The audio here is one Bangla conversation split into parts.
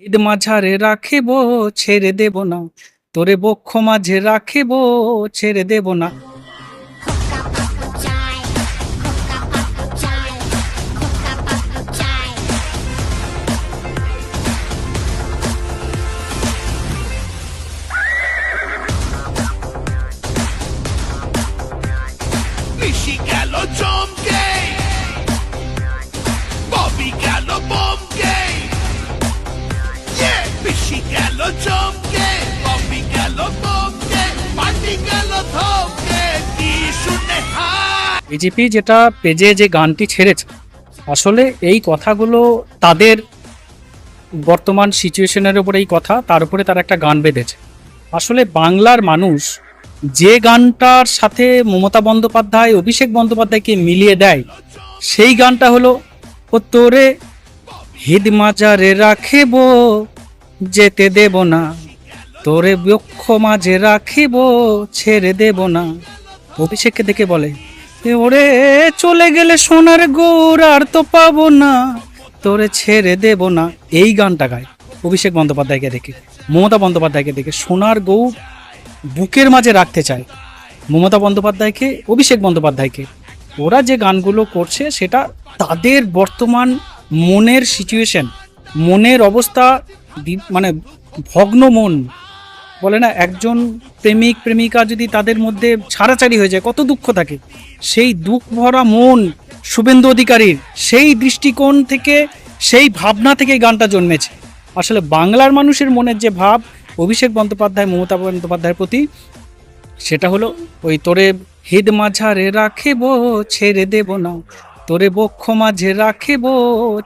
ঈদ মাঝারে রাখেবো ছেড়ে দেব না। তোরে বক্ষ মাঝে রাখিব ছেড়ে দেব না। বিজেপি যেটা পেজে যে গানটি ছেড়েছে, আসলে এই কথাগুলো তাদের বর্তমান সিচুয়েশনের উপরে এই কথা, তার উপরে তারা একটা গান বেঁধেছে। আসলে বাংলার মানুষ যে গানটার সাথে মমতা বন্দ্যোপাধ্যায়, অভিষেক বন্দ্যোপাধ্যায়কে মিলিয়ে দেয়, সেই গানটা হলো, ও তোরে হিদ মাজারে রাখিব, যেতে দেব না। তোরে বক্ষ মাঝে রাখিব, ছেড়ে দেব না। অভিষেককে দেখে বলে "এ ওরে, চলে গেলে সোনার গৌর আর তো পাবো না। তোরে ছেড়ে দেব না। এই গানটা গায় অভিষেক বন্দ্যোপাধ্যায়কে দেখে। মমতা বন্দ্যোপাধ্যায়কে দেখে সোনার গৌর বুকের মাঝে রাখতে চায়। মমতা বন্দ্যোপাধ্যায়কে, অভিষেক বন্দ্যোপাধ্যায়কে। ওরা যে গানগুলো করছে, সেটা তাদের বর্তমান মনের সিচুয়েশন মনের অবস্থা মানে ভগ্ন মন বলে না, একজন প্রেমিক, প্রেমিকা যদি তাদের মধ্যে ছাড়াছাড়ি হয়ে যায়, কত দুঃখ থাকে। সেই দুঃখ ভরা মন শুভেন্দু অধিকারীর সেই দৃষ্টিকোণ থেকে, সেই ভাবনা থেকে গানটা জন্মেছে। আসলে বাংলার মানুষের মনের যে ভাব, অভিষেক বন্দ্যোপাধ্যায়, মমতা বন্দ্যোপাধ্যায়ের প্রতি, সেটা হলো ওই তোরে হিদ মাঝারে রাখিব, ছেড়ে দেব না। তোরে বক্ষ মাঝে রাখিব,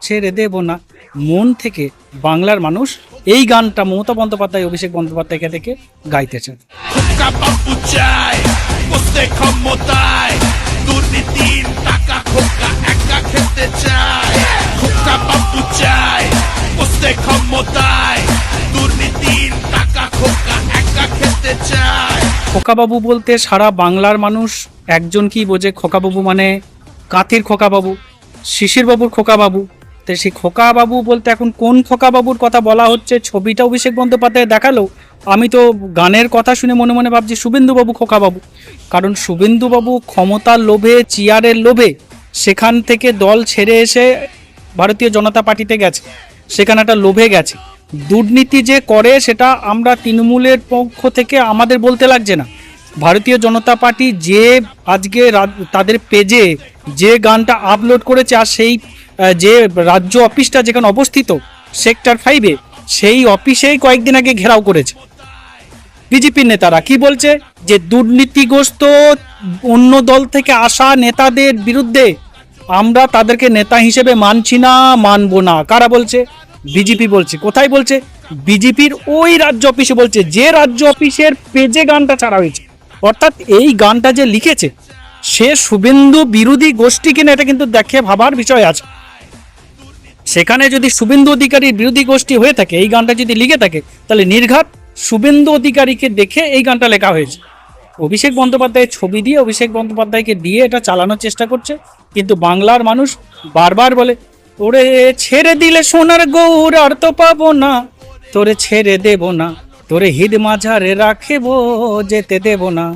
ছেড়ে দেব না। মন থেকে বাংলার মানুষ এই গানটা মমতা বন্দ্যোপাধ্যায় অভিষেক বন্দ্যোপাধ্যায়কে থেকে গাইতেছেন। খোকাবাবু বলতে সারা বাংলার মানুষ একজন কি বোঝে? খোকাবাবু মানে কাঁথির খোকাবাবু শিশিরবাবুর খোকাবাবু। তো সেই খোকাবাবু বলতে এখন কোন খোকাবাবুর কথা বলা হচ্ছে? ছবিটা অভিষেক বন্দ্যোপাধ্যায় দেখাল। আমি তো গানের কথা শুনে মনে মনে ভাবছি শুভেন্দুবাবু খোকাবাবু। কারণ শুভেন্দুবাবু ক্ষমতার লোভে, চেয়ারের লোভে সেখান থেকে দল ছেড়ে এসে ভারতীয় জনতা পার্টিতে গেছে। সেখানে একটা লোভে গেছে। দুর্নীতি যে করে সেটা আমরা তৃণমূলের পক্ষ থেকে আমাদের বলতে লাগছে না। ভারতীয় জনতা পার্টি যে আজকে তাদের পেজে যে গানটা আপলোড করেছে আর সেই যে রাজ্য অফিসটা যেখানে অবস্থিত, সেক্টর ফাইভে সেই অফিসেই কয়েকদিন আগে ঘেরাও করেছে। বিজেপির নেতারা কি বলছে? যে দুর্নীতিগ্রস্ত অন্য দল থেকে আসা নেতাদের বিরুদ্ধে আমরা তাদেরকে নেতা হিসেবে মানছি না, মানবো না। কারা বলছে? বিজেপি বলছে। কোথায় বলছে? বিজেপির ওই রাজ্য অফিসে বলছে, যে রাজ্য অফিসের পেজে গানটা ছাড়া হয়েছে। অর্থাৎ এই গানটা যে লিখেছে, সে শুভেন্দু বিরোধী গোষ্ঠী কিনা এটা কিন্তু দেখে ভাবার বিষয় আছে। সেখানে যদি শুভেন্দু অধিকারীর বিরোধী গোষ্ঠী হয়ে থাকে, এই গানটা যদি লিখে থাকে, তাহলে নির্ঘাত শুভেন্দু অধিকারীকে দেখে এই গানটা লেখা হয়েছে। অভিষেক বন্দ্যোপাধ্যায়ের ছবি দিয়ে অভিষেক বন্দ্যোপাধ্যায়কে দিয়ে এটা চালানোর চেষ্টা করছে, কিন্তু বাংলার মানুষ বারবার বলে, ওরে ছেড়ে দিলে সোনার গৌর আর তো পাবো না, তোরে ছেড়ে দেব না, তোরে হিদ মাঝারে রাখিব, যেতে দেব না।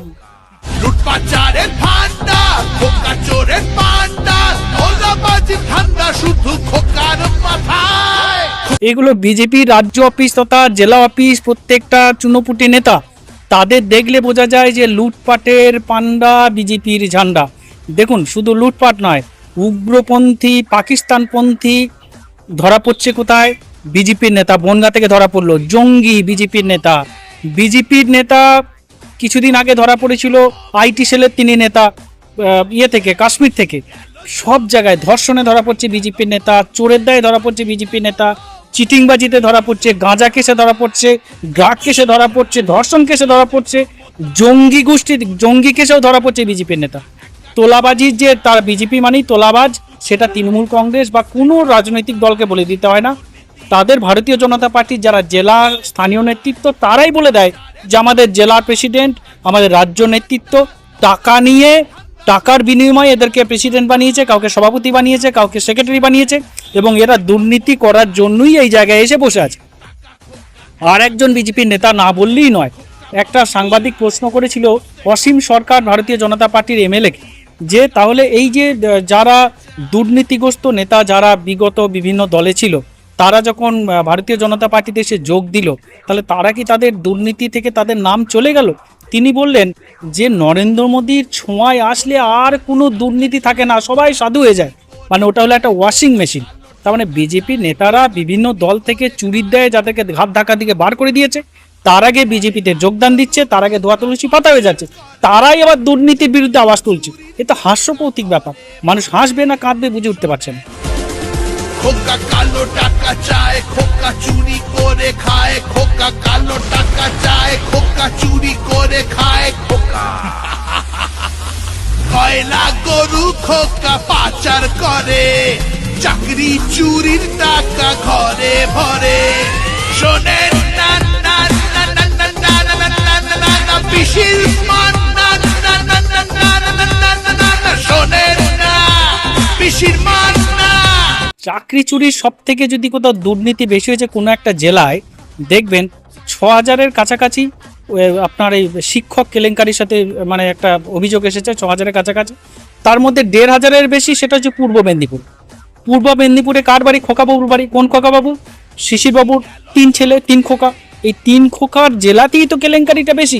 শুধু এগুলো বিজেপি রাজ্য অফিস তথা জেলা অফিস প্রত্যেকটা চুনোপুটি নেতা। তাদের দেখলে বোঝা যায় যে লুটপাটের পান্ডা বিজেপির ঝান্ডা। দেখুন, শুধু লুটপাট নয়, উগ্রপন্থী, পাকিস্তানপন্থী ধরা পড়ছে কোথায়? বিজেপির নেতা, বনগা থেকে ধরা পড়ল, জঙ্গি বিজেপির নেতা। বিজেপির নেতা কিছুদিন আগে ধরা পড়েছিল, আইটি সেলের তিনি নেতা ইয়ে থেকে, কাশ্মীর থেকে। সব জায়গায় ধর্ষণে ধরা পড়ছে বিজেপির নেতা, চোরের দায়ে ধরা পড়ছে বিজেপি নেতা। চিটিংবাজিতে ধরা পড়ছে, গাঁজা কেসে ধরা পড়ছে ড্রাগ কেসে ধরা পড়ছে, ধর্ষণ কেসে ধরা পড়ছে, জঙ্গি গোষ্ঠী জঙ্গি কেসেও ধরা পড়ছে বিজেপির নেতা। তোলাবাজির যে তার বিজেপি মানেই তোলাবাজ, সেটা তৃণমূল কংগ্রেস বা কোনো রাজনৈতিক দলকে বলে দিতে হয় না। তাদের ভারতীয় জনতা পার্টির যারা জেলা স্থানীয় নেতৃত্ব, তারাই বলে দেয় যে আমাদের জেলার প্রেসিডেন্ট, আমাদের রাজ্য নেতৃত্ব, টাকা নিয়ে টাকার বিনিময়ে এদেরকে প্রেসিডেন্ট বানিয়েছে, কাউকে সভাপতি বানিয়েছে, কাউকে সেক্রেটারি বানিয়েছে, এবং এরা দুর্নীতি করার জন্যই এই জায়গায় এসে বসে আছে। আর একজন বিজেপির নেতা না বললেই নয়, একটা সাংবাদিক প্রশ্ন করেছিল অসীম সরকার ভারতীয় জনতা পার্টির এমএলএ যে তাহলে এই যে যারা দুর্নীতিগ্রস্ত নেতা, যারা বিগত বিভিন্ন দলে ছিল, তারা যখন ভারতীয় জনতা পার্টিতে এসে যোগ দিল, তাহলে তারা কি তাদের দুর্নীতি থেকে তাদের নাম চলে গেল? তিনি বললেন, যে নরেন্দ্র মোদীর ছোঁয়ায় আসলে আর কোনো দুর্নীতি থাকে না, সবাই সাধু হয়ে যায়। মানে ওটা হলো একটা ওয়াশিং মেশিন তার মানে বিজেপির নেতারা বিভিন্ন দল থেকে চুরির দেয় যাদেরকে ঘাত ধাক্কা দিকে বার করে দিয়েছে, তার আগে বিজেপিতে যোগদান দিচ্ছে, তার আগে ধোয়া তুলসী পাতা হয়ে যাচ্ছে, তারাই আবার দুর্নীতির বিরুদ্ধে আওয়াজ তুলছে। এ তো হাস্যপৌতিক ব্যাপার। মানুষ হাসবে না, কাঁদবে, বুঝে উঠতে পারছে না। খোকা কালো টাকা চায় খোকা চুরি করে খায় খোকা কালো টাকা চায় খোকা চুরি করে খায় খোকা কয়লা গরু খোকা পাচার করে চাকরি চুরির টাকা ঘরে ভরে শোনেন না না না না না না না না না না মান চাকরি চুরির সব থেকে যদি কোথাও দুর্নীতি বেশি হয়েছে কোনো একটা জেলায়, দেখবেন ছ হাজারের কাছাকাছি আপনার এই শিক্ষক কেলেঙ্কারির সাথে মানে একটা অভিযোগ এসেছে ছ হাজারের কাছাকাছি। তার মধ্যে দেড় হাজারের বেশি সেটা হচ্ছে পূর্ব মেদিনীপুর। পূর্ব মেদিনীপুরে কার বাড়ি? খোকাবাবুর বাড়ি। কোন খোকাবাবু? শিশিরবাবুর। তিন ছেলে, তিন খোকা। এই তিন খোকার জেলাতেই তো কেলেঙ্কারিটা বেশি।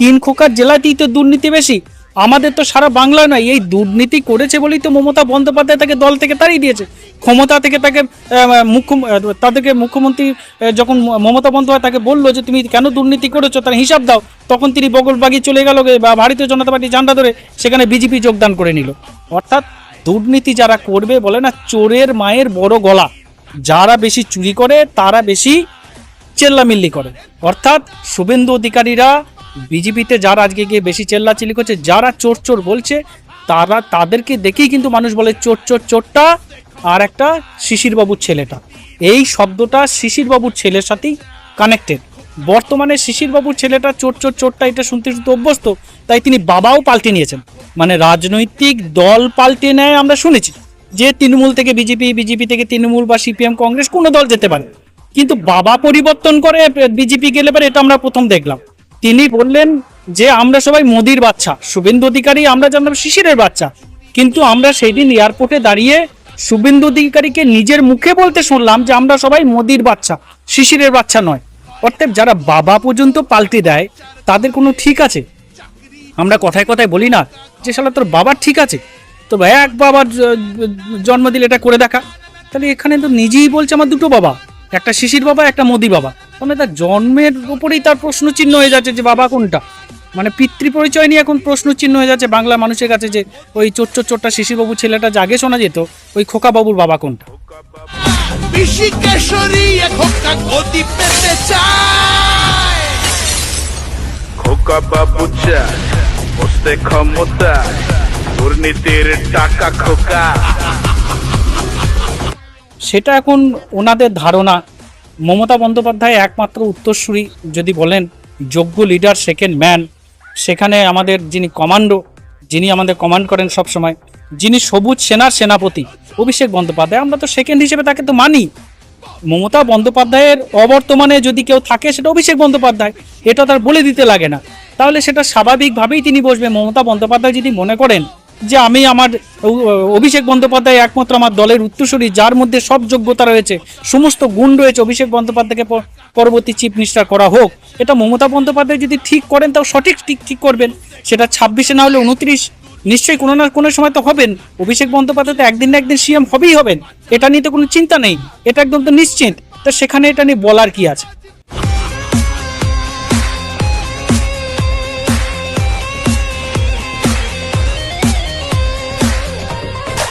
তিন খোকার জেলাতেই তো দুর্নীতি বেশি। আমাদের তো সারা বাংলা নয়, এই দুর্নীতি করেছে বলেই তো মমতা বন্দ্যোপাধ্যায় তাকে দল থেকে তাড়িয়ে দিয়েছে। ক্ষমতা থেকে তাকে মুখ্য তাদেরকে মুখ্যমন্ত্রী যখন মমতা বন্দ্যোপাধ্যায় তাকে বলল যে তুমি কেন দুর্নীতি করেছ, তার হিসাব দাও। তখন তিনি বগলবাগি চলে গেল বা ভারতীয় জনতা পার্টি ঝান্ডা ধরে সেখানে বিজেপি যোগদান করে নিল। অর্থাৎ দুর্নীতি যারা করবে বলে না, চোরের মায়ের বড় গলা। যারা বেশি চুরি করে, তারা বেশি চেল্লামিল্লি করে। অর্থাৎ শুভেন্দু অধিকারীরা বিজেপিতে যারা আজকে গিয়ে বেশি চেল্লাচিল্লি করছে, যারা চোর চোর বলছে, তারা তাদেরকে দেখেই কিন্তু মানুষ বলে চোর চোর চোরটা আর একটা শিশিরবাবুর ছেলেটা। এই শব্দটা শিশিরবাবুর ছেলের সাথেই কানেক্টেড বর্তমানে শিশিরবাবুর ছেলেটা চোর চোর চোরটা এটা শুনতে শুনতে অভ্যস্ত, তাই তিনি বাবাও পাল্টে নিয়েছেন। মানে রাজনৈতিক দল পাল্টে নেয় আমরা শুনেছি, যে তৃণমূল থেকে বিজেপি বিজেপি থেকে তৃণমূল বা সিপিএম, কংগ্রেস কোনো দল যেতে পারে। কিন্তু বাবা পরিবর্তন করে বিজেপি গেলে পরে এটা আমরা প্রথম দেখলাম। তিনি বললেন যে, আমরা সবাই মোদির বাচ্চা। শুভেন্দু অধিকারী আমরা জানলাম শিশিরের বাচ্চা। কিন্তু আমরা সেই দিন এয়ারপোর্টে দাঁড়িয়ে শুভেন্দু অধিকারীকে নিজের মুখে বলতে শুনলাম যে, আমরা সবাই মোদির বাচ্চা, শিশিরের বাচ্চা নয়। অর্থাৎ যারা বাবা পর্যন্ত পাল্টে দেয়, তাদের কোনো ঠিক আছে? আমরা কথায় কথায় বলি না যে, শালা, তোর বাবার ঠিক আছে? তো এক বাবার জ- জন্ম দিলে এটা করে দেখা। তাহলে এখানে তো নিজেই বলছে আমার দুটো বাবা। একটা শিশির বাবা, একটা মোদি বাবা। তাহলে তার জন্মের উপরেই তার প্রশ্ন চিহ্ন হয়ে যাচ্ছে যে বাবা কোনটা? মানে পিতৃ পরিচয় নিয়ে এখন প্রশ্ন চিহ্ন হয়ে যাচ্ছে বাংলা মানুষের কাছে যে ওই চোর চোর চোরটা শিশিরবাবু ছেলেটা জাগে শোনা যেত ওই খোকা বাবুর বাবা কোনটা? খোকা বাবু চায় বসতে ক্ষমতা দুর্নীতির টাকা খোকা। সেটা এখন ওনাদের ধারণা। মমতা বন্দ্যোপাধ্যায় একমাত্র উত্তরসূরি যদি বলেন, যোগ্য লিডার সেকেন্ড ম্যান সেখানে আমাদের যিনি কমান্ডো যিনি আমাদের কমান্ড করেন সব সময় যিনি সবুজ সেনার সেনাপতি, অভিষেক বন্দ্যোপাধ্যায়, আমরা তো সেকেন্ড হিসেবে তাকে তো মানি। মমতা বন্দ্যোপাধ্যায়ের অবর্তমানে যদি কেউ থাকে, সেটা অভিষেক বন্দ্যোপাধ্যায়, এটা তার বলে দিতে লাগে না। তাহলে সেটা স্বাভাবিকভাবেই তিনি বসবে। মমতা বন্দ্যোপাধ্যায় যদি মনে করেন যে আমি আমার অভিষেক বন্দ্যোপাধ্যায় একমাত্র আমার দলের উত্তরসূরি, যার মধ্যে সব যোগ্যতা রয়েছে, সমস্ত গুণ রয়েছে, অভিষেক বন্দ্যোপাধ্যায়কে পরবর্তী চিফ মিনিস্টার করা হোক। এটা মমতা বন্দ্যোপাধ্যায় যদি ঠিক করেন, তাও সঠিক ঠিক ঠিক করবেন। সেটা ছাব্বিশে না হলে উনত্রিশ, নিশ্চয়ই কোনো না কোনো সময় তো হবেন। অভিষেক বন্দ্যোপাধ্যায় তো একদিন না একদিন সিএম হবেই হবেন। এটা নিয়ে তো কোনো চিন্তা নেই। এটা একদম তো নিশ্চিত। তো সেখানে এটা নিয়ে বলার কি আছে?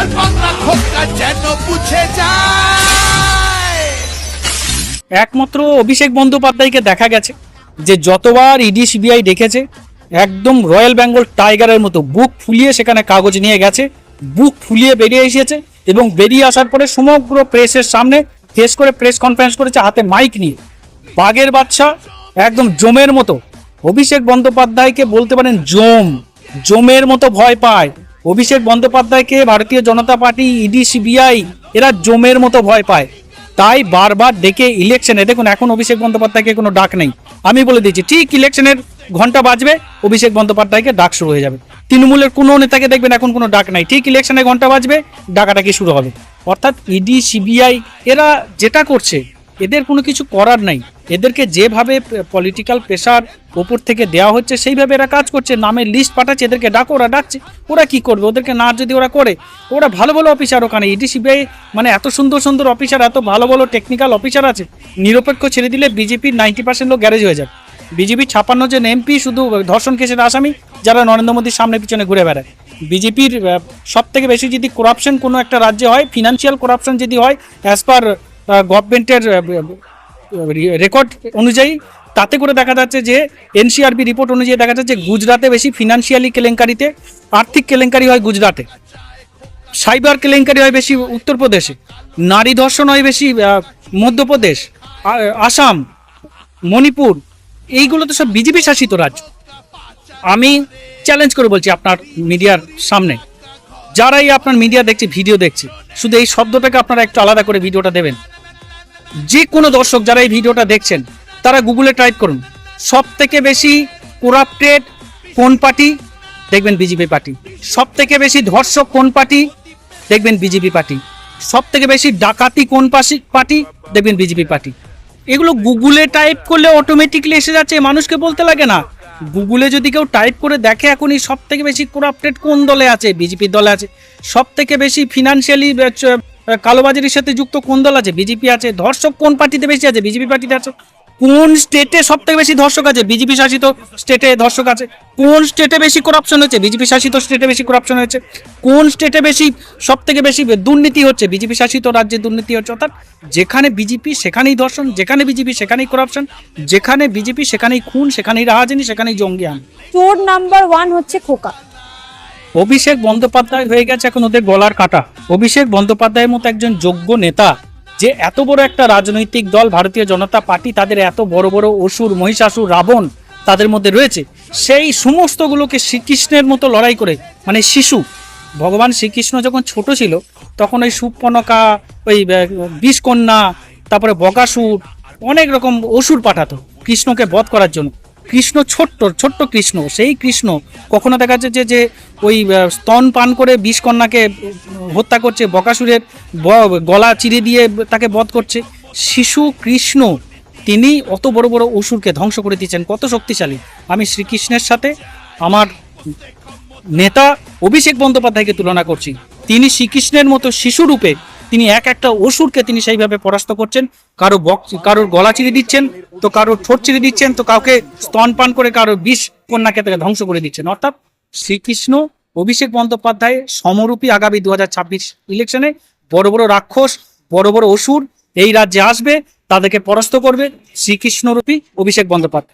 আর বাংলা খোকা যেন বুঝে যায় একমাত্র অভিষেক বন্দ্যোপাধ্যায়কে দেখা গেছে যে যতবার ইডি সিবিআই ডেকেছে একদম রয়্যাল বেঙ্গল টাইগারের মতো বুক ফুলিয়ে সেখানে কাগজ নিয়ে গেছে, বুক ফুলিয়ে বেরিয়ে এসেছে এবং বেরিয়ে আসার পরে সমগ্র প্রেসের সামনে ফেস করে প্রেস কনফারেন্স করেছে হাতে মাইক নিয়ে। বাঘের বাচ্চা একদম জমের মতো। অভিষেক বন্দ্যোপাধ্যায়কে বলতে পারেন জম, জমের মতো ভয় পায়। অভিষেক বন্দ্যোপাধ্যায়কে ভারতীয় জনতা পার্টি ইডি, সিবিআই, এরা জমের মতো ভয় পায়। তাই বারবার ডেকে ইলেকশনে। দেখুন, এখন অভিষেক বন্দ্যোপাধ্যায়কে কোনো ডাক নেই। আমি বলে দিচ্ছি, ঠিক ইলেকশনের ঘণ্টা বাজবে, অভিষেক বন্দ্যোপাধ্যায়কে ডাক শুরু হয়ে যাবে। তৃণমূলের কোনো নেতাকে দেখবেন এখন কোনো ডাক নাই। ঠিক ইলেকশনে ঘণ্টা বাজবে, ডাকাডাকি শুরু হবে। অর্থাৎ ইডি, সিবিআই, এরা যেটা করছে এদের কোনো কিছু করার নাই। এদেরকে যেভাবে পলিটিক্যাল প্রেশার ওপর থেকে দেওয়া হচ্ছে, সেইভাবে এরা কাজ করছে। নামের লিস্ট পাঠাচ্ছে, এদেরকে ডাকো, ওরা ডাকছে। ওরা কি করবে? ওদেরকে না যদি ওরা করে, ওরা ভালো ভালো অফিসার ওখানে। ইডি সিবিআই মানে এত সুন্দর সুন্দর অফিসার এত ভালো ভালো টেকনিক্যাল অফিসার আছে, নিরপেক্ষ ছেড়ে দিলে বিজেপির নাইনটি পার্সেন্ট লোক গ্যারেজ হয়ে যাবে। বিজেপি ছাপান্ন জন এমপি শুধু ধর্ষণ কেসের আসামি, যারা নরেন্দ্র মোদীর সামনে পিছনে ঘুরে বেড়ায়। বিজেপির সব থেকে বেশি যদি করাপশন কোনো একটা রাজ্যে হয় ফিনান্সিয়াল করাপশন যদি হয় অ্যাজ পার গভর্নমেন্টের রেকর্ড অনুযায়ী তাতে করে দেখা যাচ্ছে যে এনসিআরবি রিপোর্ট অনুযায়ী দেখা যাচ্ছে গুজরাটে বেশি ফিনান্সিয়ালি কেলেঙ্কারিতে, আর্থিক কেলেঙ্কারি হয় গুজরাটে। সাইবার কেলেঙ্কারি হয় বেশি উত্তরপ্রদেশে। নারী ধর্ষণ হয় বেশি মধ্যপ্রদেশ আসাম, মণিপুর, এইগুলো তো সব বিজেপি শাসিত রাজ্য। আমি চ্যালেঞ্জ করে বলছি আপনার মিডিয়ার সামনে। যারাই আপনার মিডিয়া দেখছে ভিডিও দেখছে, শুধু এই শব্দটাকে আপনারা একটু আলাদা করে ভিডিওটা দেবেন। যে কোনো দর্শক যারা এই ভিডিওটা দেখছেন, তারা গুগলে টাইপ করুন সব থেকে বেশি করাপ্টেড কোন পার্টি দেখবেন বিজেপি পার্টি সব থেকে বেশি ধর্ষক কোন পার্টি দেখবেন বিজেপি পার্টি সব থেকে বেশি ডাকাতি কোন পাশি- পার্টি দেখবেন বিজেপি পার্টি এগুলো গুগলে টাইপ করলে অটোমেটিকলি এসে যাচ্ছে, মানুষকে বলতে লাগে না। গুগলে যদি কেউ টাইপ করে দেখে এখন এই সব থেকে বেশি করাপ্টেড কোন দলে আছে বিজেপির দলে আছে সব থেকে বেশি ফিনান্সিয়ালি কালোবাজারির সাথে যুক্ত কোন দল আছে বিজেপি আছে, ধর্ষক কোন পার্টিতে বেশি আছে বিজেপি পার্টিতে আছে? কোন স্টেটে সব থেকে বেশি ধর্ষক আছে? বিজেপি শাসিত স্টেটে ধর্ষক আছে। কোন স্টেটে বেশি করাপশন হচ্ছে বিজেপি শাসিত স্টেটে বেশি করাপশন হচ্ছে কোন স্টেটে বেশি সব থেকে বেশি দুর্নীতি হচ্ছে? বিজেপি শাসিত রাজ্যে দুর্নীতি হচ্ছে। অর্থাৎ যেখানে বিজেপি সেখানেই ধর্ষণ যেখানে বিজেপি সেখানেই করাপশন যেখানে বিজেপি সেখানেই খুন সেখানেই রাহাজানি সেখানেই জঙ্গি আন চোর নাম্বার ওয়ান হচ্ছে খোকা। অভিষেক বন্দ্যোপাধ্যায় হয়ে গেছে এখন ওদের গলার কাটা। অভিষেক বন্দ্যোপাধ্যায়ের মতো একজন যোগ্য নেতা যে এত বড় একটা রাজনৈতিক দল ভারতীয় জনতা পার্টি তাদের এত বড় বড় অসুর, মহিষাসুর, রাবণ তাদের মধ্যে রয়েছে, সেই সমস্তগুলোকে শ্রীকৃষ্ণের মতো লড়াই করে মানে শিশু। ভগবান শ্রীকৃষ্ণ যখন ছোট ছিল, তখন ওই সুপনকা ওই বিষকন্যা, তারপরে বকাসুর, অনেক রকম অসুর পাঠাতো কৃষ্ণকে বধ করার জন্য। কৃষ্ণ ছোট্ট ছোট্ট কৃষ্ণ, সেই কৃষ্ণ কখনো দেখা যাচ্ছে যে যে ওই স্তন পান করে বিষকন্যাকে হত্যা করছে, বকাসুরের গলা চিরে দিয়ে তাকে বধ করছে। শিশু কৃষ্ণ, তিনি অত বড় বড় অসুরকে ধ্বংস করে দিয়েছেন, কত শক্তিশালী। আমি শ্রীকৃষ্ণের সাথে আমার নেতা অভিষেক বন্দ্যোপাধ্যায়কে তুলনা করছি। তিনি শ্রীকৃষ্ণের মতো শিশুরূপে তিনি এক একটা অসুরকে তিনি সেইভাবে পরাস্ত করছেন। কারও বক কারোর গলা চিরে দিচ্ছেন, তো কারোর ঠোঁট চিরে দিচ্ছেন, তো কাউকে স্তনপান করে কারও বিষ কন্যাকে তাকে ধ্বংস করে দিচ্ছেন। অর্থাৎ শ্রীকৃষ্ণ অভিষেক বন্দ্যোপাধ্যায় সমরূপী আগামী দু হাজার ছাব্বিশ ইলেকশনে বড় বড় রাক্ষস, বড় বড় অসুর এই রাজ্যে আসবে, তাদেরকে পরাস্ত করবে শ্রীকৃষ্ণরূপী অভিষেক বন্দ্যোপাধ্যায়।